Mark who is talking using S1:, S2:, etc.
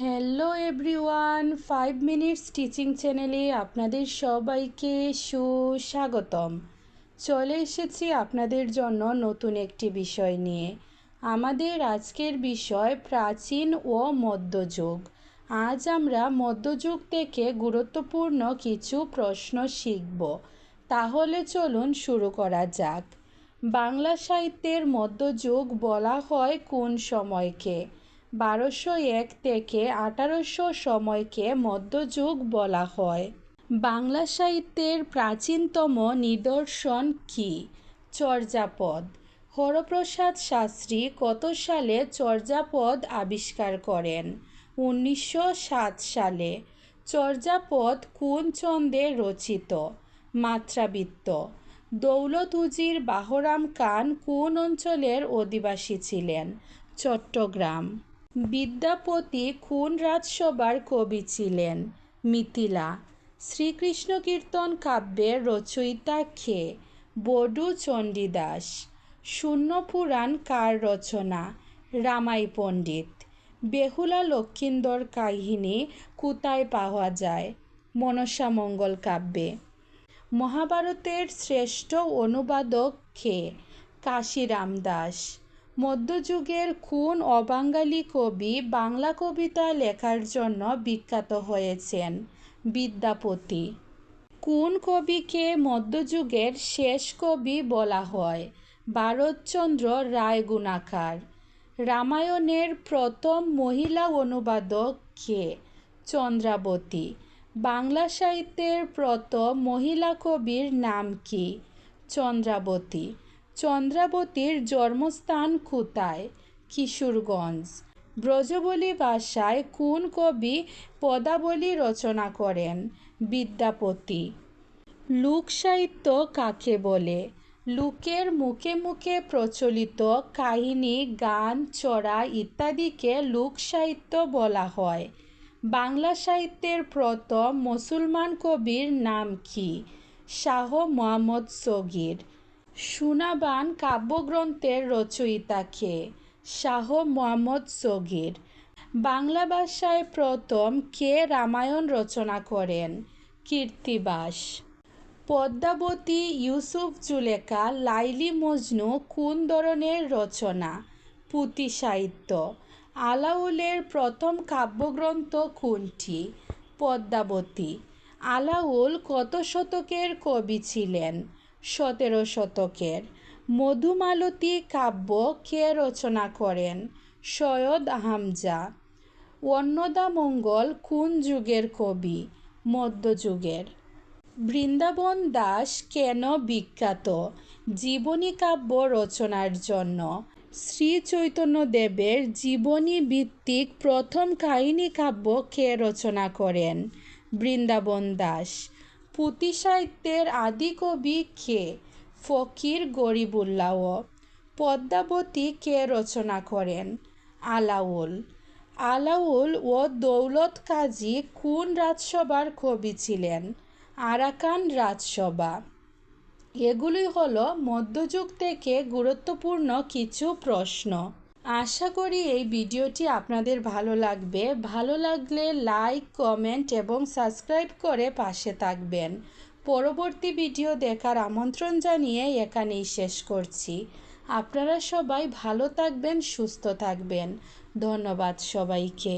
S1: Hello everyone five minutes teaching চ্যানেলে আপনাদের সবাইকে সুস্বাগতম। চলে এসেছি আপনাদের জন্য নতুন একটি বিষয় নিয়ে। আমাদের আজকের বিষয় প্রাচীন ও মধ্যযুগ। আজ আমরা মধ্যযুগ থেকে গুরুত্বপূর্ণ কিছু প্রশ্ন শিখব। তাহলে চলুন শুরু করা যাক। বাংলা সাহিত্যের মধ্যযুগ বলা হয় কোন সময়কে? বারোশো এক থেকে আঠারোশো সময়কে মধ্যযুগ বলা হয়। বাংলা সাহিত্যের প্রাচীনতম নিদর্শন কি? চর্যাপদ। হরপ্রসাদ শাস্ত্রী কত সালে চর্যাপদ আবিষ্কার করেন? উনিশশো সাত সালে। চর্যাপদ কোন ছন্দে রচিত? মাত্রাবৃত্ত। দৌলতুজির বাহরাম খান কোন অঞ্চলের অধিবাসী ছিলেন? চট্টগ্রাম। বিদ্যাপতি খুন রাজসভার কবি ছিলেন মিথিলা। শ্রীকৃষ্ণ কীর্তন কাব্যের রচয়িতা খে বডু চণ্ডীদাস। শূন্য পুরাণ কার রচনা? রামাই পণ্ডিত। বেহুলা লক্ষিন্দর কাহিনী কোথায় পাওয়া যায়। মনসা মঙ্গল কাব্যে। মহাভারতের শ্রেষ্ঠ অনুবাদক খে কাশিরাম দাস। মধ্যযুগের কোন অবাঙ্গালী কবি বাংলা কবিতা লেখার জন্য বিখ্যাত হয়েছেন বিদ্যাপতি। কোন কবিকে মধ্যযুগের শেষ কবি বলা হয়? ভারতচন্দ্র রায় গুণাকার রামায়ণের প্রথম মহিলা অনুবাদক কে? চন্দ্রাবতী। বাংলা সাহিত্যের প্রথম মহিলা কবির নাম কি? চন্দ্রাবতী। চন্দ্রাবতীর জন্মস্থান কোথায় কিশোরগঞ্জ। ব্রজবলী ভাষায় কোন কবি পদাবলী রচনা করেন? বিদ্যাপতি। লোক সাহিত্য কাকে বলে? লোকের মুখে মুখে প্রচলিত কাহিনী, গান, চড়া ইত্যাদিকে লোক সাহিত্য বলা হয়। বাংলা সাহিত্যের প্রথম মুসলমান কবির নাম কি? শাহ মোহাম্মদ সগির। সুনাবান কাব্যগ্রন্থের রচয়িতা কে শাহ মোহাম্মদ সগির। বাংলা ভাষায় প্রথম কে রামায়ণ রচনা করেন? কীর্তিবাস। পদ্মাবতী ইউসুফ জুলেখা, লাইলি মজনু কোন ধরনের রচনা? পুঁথি সাহিত্য। আলাউলের প্রথম কাব্যগ্রন্থ কোনটি? পদ্মাবতী। আলাউল কত শতকের কবি ছিলেন? সতেরো শতকের মধুমালতী কাব্য কে রচনা করেন? সৈয়দ হামজা। অন্নদামঙ্গল কোন যুগের কবি? মধ্যযুগের বৃন্দাবন দাস কেন বিখ্যাত? জীবনী কাব্য রচনার জন্য। শ্রী চৈতন্যদেবের জীবনী ভিত্তিক প্রথম কাহিনী কাব্য কে রচনা করেন? বৃন্দাবন দাস। পুঁথি সাহিত্যের আদি কবি কে? ফকির গরিবুল্লাহ। পদ্মাবতী কে রচনা করেন? আলাউল। আলাউল ও দৌলত কাজী কোন রাজসভার কবি ছিলেন? আরাকান রাজসভা। এগুলি হলো মধ্যযুগ থেকে গুরুত্বপূর্ণ কিছু প্রশ্ন। আশা করি এই ভিডিওটি আপনাদের ভালো লাগবে। ভালো লাগলে লাইক, কমেন্ট এবং সাবস্ক্রাইব করে পাশে থাকবেন। পরবর্তী ভিডিও দেখার আমন্ত্রণ জানিয়ে এখানেই শেষ করছি। আপনারা সবাই ভালো থাকবেন, সুস্থ থাকবেন। ধন্যবাদ সবাইকে।